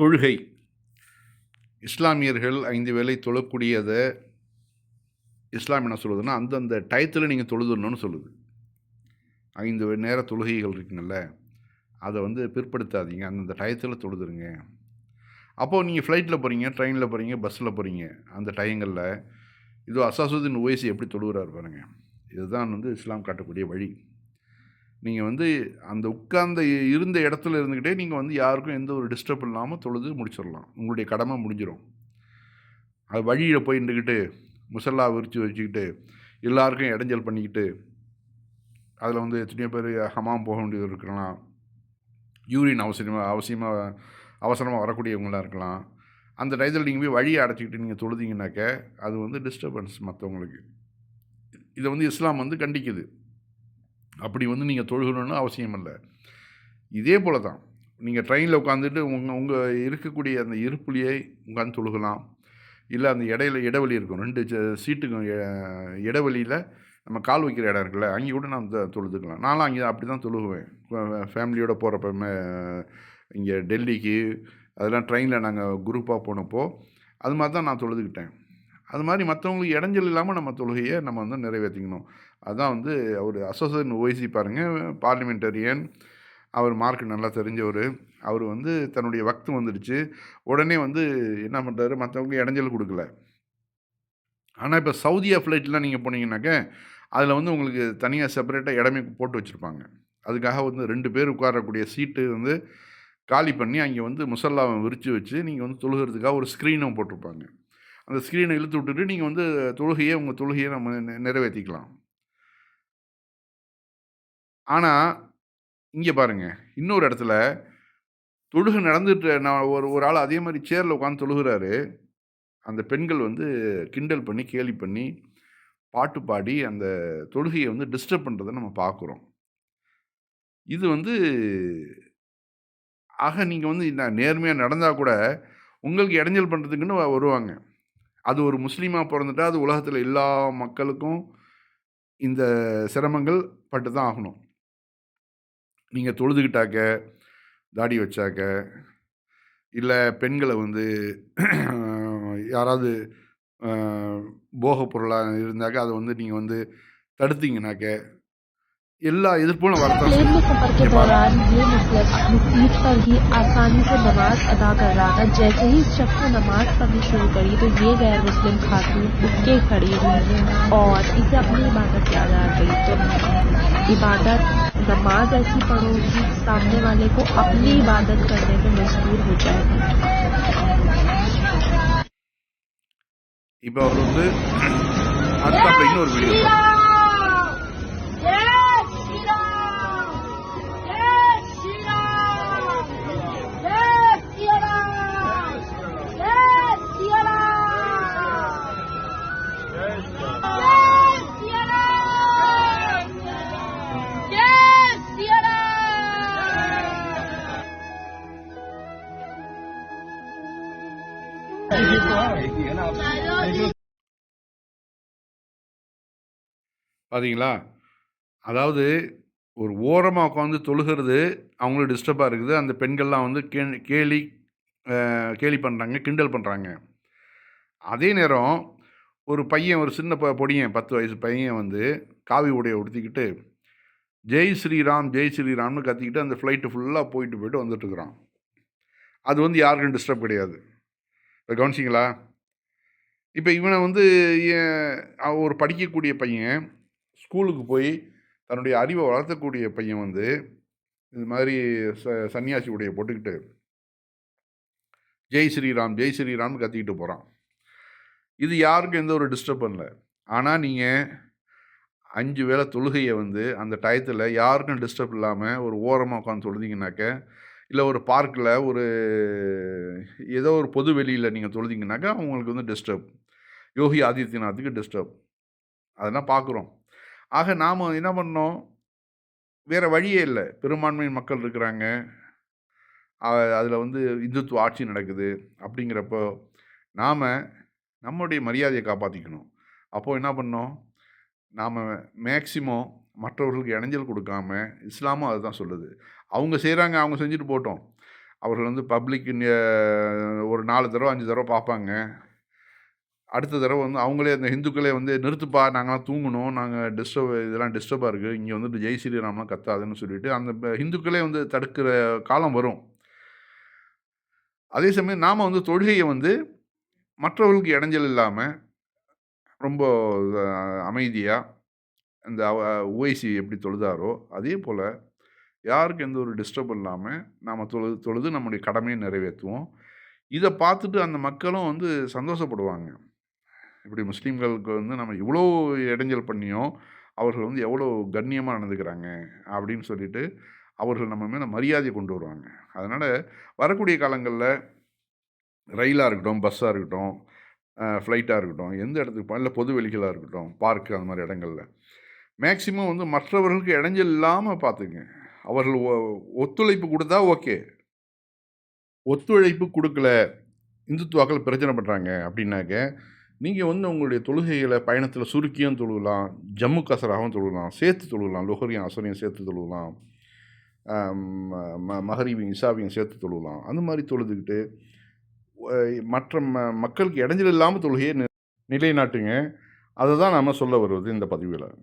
தொழுகை. இஸ்லாமியர்கள் ஐந்து வேலை தொழக்கூடியதை இஸ்லாம் என்ன சொல்லுதுன்னா அந்தந்த டயத்தில் நீங்கள் தொழுதுடணும்னு சொல்லுது. ஐந்து நேர தொழுகைகள் இருக்குங்கள்ல அதை வந்து பிற்படுத்தாதீங்க. அந்தந்த டயத்தில் தொழுதுருங்க. அப்போது நீங்கள் ஃப்ளைட்டில் போகிறீங்க ட்ரெயினில் போகிறீங்க பஸ்ஸில் போகிறீங்க அந்த டயங்களில் இதோ அசாசுதீன் ஓய்சி எப்படி தொழுகிறார் பாருங்க. இதுதான் வந்து இஸ்லாம் காட்டக்கூடிய வழி. நீங்கள் வந்து அந்த உட்கார்ந்த இருந்த இடத்துல இருந்துக்கிட்டே நீங்கள் வந்து யாருக்கும் எந்த ஒரு டிஸ்டர்ப் இல்லாமல் தொழுது முடிச்சிடலாம். உங்களுடைய கடமை முடிஞ்சிடும் அது வழியில் போய் நின்றுக்கிட்டு முசல்லா விரித்து வச்சுக்கிட்டு எல்லாருக்கும் இடைஞ்சல் பண்ணிக்கிட்டு அதில் வந்து எத்தனையோ பேர் ஹமாம் போக வேண்டியது இருக்கலாம். யூரின் அவசியமாக அவசியமாக அவசரமாக வரக்கூடியவங்களாக இருக்கலாம். அந்த டயத்தில் நீங்கள் போய் வழியை அடைச்சிக்கிட்டு நீங்கள் தொழுதிங்கனாக்க அது வந்து டிஸ்டர்பன்ஸ் மற்றவங்களுக்கு இதை வந்து இஸ்லாம் வந்து கண்டிக்குது. அப்படி வந்து நீங்கள் தொழுகணும்னு அவசியம் இல்லை. இதே போல தான். நீங்கள் ட்ரெயினில் உட்காந்துட்டு உங்கள் உங்கள் இருக்கக்கூடிய அந்த இருப்புலியை உட்காந்து தொழுகலாம். இல்லை அந்த இடையில இடைவெளி இருக்கும். ரெண்டு சீட்டுக்கும் இடைவெளியில் நம்ம கால் வைக்கிற இடம் இருக்குல்ல அங்கே கூட நான் தொழுதுக்கலாம். நானும் அங்கே அப்படி தான் தொழுகுவேன் ஃபேமிலியோடு போகிறப்ப இங்கே டெல்லிக்கு அதெல்லாம் ட்ரெயினில் நாங்கள் குரூப்பாக போனப்போ அது மாதிரி தான் நான் தொழுதுக்கிட்டேன் அது மாதிரி மற்றவங்களுக்கு இடைஞ்சல் இல்லாமல் நம்ம தொழுகையை நம்ம வந்து நிறைவேற்றிக்கணும். அதுதான் வந்து அவர் அசோசியேஷன் ஓய்சி பாருங்கள் பார்லிமெண்டரியன். அவர் மார்க் நல்லா தெரிஞ்சவர். அவர் வந்து தன்னுடைய வக்து வந்துடுச்சு. உடனே வந்து என்ன பண்ணுறாரு மற்றவங்களுக்கு இடைஞ்சல் கொடுக்கல. ஆனால் இப்போ சவுதியா ஃப்ளைட்லாம் நீங்கள் போனீங்கன்னாக்க அதில் வந்து உங்களுக்கு தனியாக செப்பரேட்டாக இடமே போட்டு வச்சுருப்பாங்க. அதுக்காக வந்து ரெண்டு பேர் உட்காரக்கூடிய சீட்டு வந்து காலி பண்ணி அங்கே வந்து முசல்லாவை விரித்து வச்சு நீங்கள் வந்து தொழுகிறதுக்காக ஒரு ஸ்க்ரீனும் போட்டிருப்பாங்க. அந்த ஸ்க்ரீனை இழுத்து விட்டுட்டு நீங்கள் வந்து தொழுகையை உங்கள் தொழுகையை நம்ம நிறைவேற்றிக்கலாம் ஆனால் இங்கே பாருங்கள் இன்னொரு இடத்துல தொழுகை நடந்துட்டு நான் ஒரு ஒரு ஆள் அதே மாதிரி சேரில் உட்காந்து தொழுகிறாரு. அந்த பெண்கள் வந்து கிண்டல் பண்ணி கேலி பண்ணி பாட்டு பாடி அந்த தொழுகையை வந்து டிஸ்டர்ப் பண்ணுறதை நம்ம பார்க்குறோம். இது வந்து ஆக நீங்கள் வந்து நான் நேர்மையாக நடந்தால் கூட உங்களுக்கு இடைஞ்சல் பண்ணுறதுக்குன்னு வருவாங்க. அது ஒரு முஸ்லீமாக பிறந்துட்டா அது உலகத்தில் எல்லா மக்களுக்கும் இந்த சிரமங்கள் பட்டு தான் ஆகணும். நீங்கள் தொழுதுகிட்டாக்க தாடி வச்சாக்க இல்லை பெண்களை வந்து யாராவது போக பொருளாக இருந்தாக்க அதை வந்து நீங்கள் வந்து தடுத்தீங்கனாக்க எல்லா எதிர்ப்பும் வரத்தான் प्लेन में செய்யும் सफर के இங்கே பாருங்க दौरान ये मुस्लिम अपनी सीट पर ही आसानी से नमाज अदा कर रहा था जैसे ही इस शख्स ने नमाज पढ़नी शुरू करी तो ये गैर मुस्लिम खातून उठ के खड़ी हुई और इसे अपनी इबादत याद आ गई तो इबादत नमाज ऐसी पढ़ो कि सामने वाले को अपनी इबादत करने में मजबूर हो जाएगा இப்போ அவர் வந்து அடுத்தாப்புல இன்னொரு வீடியோ பார்த்தீங்களா அதாவது ஒரு ஓரமாக உட்காந்து தொழுகிறது அவங்களுக்கு டிஸ்டர்பாக இருக்குது. அந்த பெண்கள்லாம் வந்து கே கேலி கேலி பண்ணுறாங்க கிண்டல் பண்ணுறாங்க அதே நேரம் ஒரு பையன் ஒரு சின்ன ப பொடியன் பத்து வயசு பையன் வந்து காவி உடையை உடுத்திக்கிட்டு ஜெய் ஸ்ரீராம் ஜெய் ஸ்ரீராம்னு கத்திக்கிட்டு அந்த ஃப்ளைட்டு ஃபுல்லாக போயிட்டு போயிட்டு வந்துட்டுருக்குறான். அது வந்து யாருக்கும் டிஸ்டர்ப் கிடையாது. இப்போ கவனிச்சிங்களா? இப்போ இவனை வந்து ஒரு படிக்கக்கூடிய பையன் ஸ்கூலுக்கு போய் தன்னுடைய அறிவை வளர்த்தக்கூடிய பையன் வந்து இது மாதிரி ச சன்னியாசி உடைய போட்டுக்கிட்டு ஜெய் ஸ்ரீராம் ஜெய் ஸ்ரீராம்னு கத்திக்கிட்டு போகிறான் இது யாருக்கும் எந்த ஒரு டிஸ்டர்ப் இல்லை. ஆனால் நீங்கள் அஞ்சு வேளை தொழுகையை வந்து அந்த டயத்தில் யாருக்கும் டிஸ்டர்ப் இல்லாமல் ஒரு ஓரமாக உட்காந்து தொழுதிங்கனாக்க இல்லை ஒரு பார்க்கில் ஒரு ஏதோ ஒரு பொது வெளியில் நீங்கள் தொழுதிங்கனாக்கா அவங்களுக்கு வந்து டிஸ்டர்ப் யோகி ஆதித்யநாத்துக்கு டிஸ்டர்ப் அதெல்லாம் பார்க்குறோம். ஆக நாம் என்ன பண்ணோம்? வேறு வழியே இல்லை. பெரும்பான்மை மக்கள் இருக்கிறாங்க. அதில் வந்து இந்துத்துவ ஆட்சி நடக்குது அப்படிங்கிறப்போ நாம் நம்முடைய மரியாதையை காப்பாற்றிக்கணும் அப்போது என்ன பண்ணோம்? நாம் மேக்சிமம் மற்றவர்களுக்கு இடைஞ்சல் கொடுக்காம இஸ்லாமும் அதுதான் சொல்லுது. அவங்க செய்கிறாங்க அவங்க செஞ்சுட்டு போட்டோம். அவர்கள் வந்து பப்ளிக் ஒரு நாலு தடவை அஞ்சு தடவை பார்ப்பாங்க. அடுத்த தடவை வந்து அவங்களே அந்த ஹிந்துக்களே வந்து நிறுத்துப்பா நாங்களாம் தூங்கணும். நாங்கள் டிஸ்டர்ப் இதெல்லாம் டிஸ்டர்பாக இருக்குது இங்கே வந்துட்டு ஜெய் ஸ்ரீராம்லாம் கத்தாதுன்னு சொல்லிட்டு அந்த ஹிந்துக்களே வந்து தடுக்கிற காலம் வரும். அதே சமயம் நாம் வந்து தொழுகையை வந்து மற்றவர்களுக்கு இடைஞ்சல் இல்லாமல் ரொம்ப அமைதியாக இந்த ஓய்சி எப்படி தொழுதாரோ அதே போல் யாருக்கு எந்த ஒரு டிஸ்டர்ப் இல்லாமல் நாம் தொழுது தொழுது நம்முடைய கடமையை நிறைவேற்றுவோம். இதை பார்த்துட்டு அந்த மக்களும் வந்து சந்தோஷப்படுவாங்க. இப்படி முஸ்லீம்களுக்கு வந்து நம்ம இவ்வளோ இடைஞ்சல் பண்ணியும் அவர்கள் வந்து எவ்வளோ கண்ணியமாக நடந்துக்கிறாங்க அப்படின்னு சொல்லிட்டு அவர்கள் நம்ம மேலே மரியாதை கொண்டு வருவாங்க. அதனால் வரக்கூடிய காலங்களில் ரயிலாக இருக்கட்டும் பஸ்ஸாக இருக்கட்டும் ஃப்ளைட்டாக இருக்கட்டும் எந்த இடத்துக்கு இல்லை பொது வெளிகளாக இருக்கட்டும் பார்க்கு அந்த மாதிரி இடங்கள்ல மேக்சிமம் வந்து மற்றவர்களுக்கு இடைஞ்சல் இல்லாமல் பார்த்துங்க அவர்கள் ஒ- ஒத்துழைப்பு கொடுத்தா ஓகே. ஒத்துழைப்பு கொடுக்கல இந்துத்துவாக்கள் பிரச்சனை பண்ணுறாங்க அப்படின்னாக்க நீங்கள் வந்து உங்களுடைய தொழுகைகளை பயணத்தில் சுருக்கியும் தொழுகலாம் ஜம்மு கசராகவும் தொழுகலாம் சேர்த்து தொழுகலாம் லொஹரியும் அசரையும் சேர்த்து தொழுகலாம் ம மகரிவையும் இசாவையும் சேர்த்து தொழுகலாம். அந்த மாதிரி தொழுதுகிட்டு மற்ற ம மக்களுக்கு இடைஞ்சல் இல்லாமல் தொழுகையை நி- நிலைநாட்டுங்க. அதை தான் நாம் சொல்ல வருவது இந்த பதிவில்.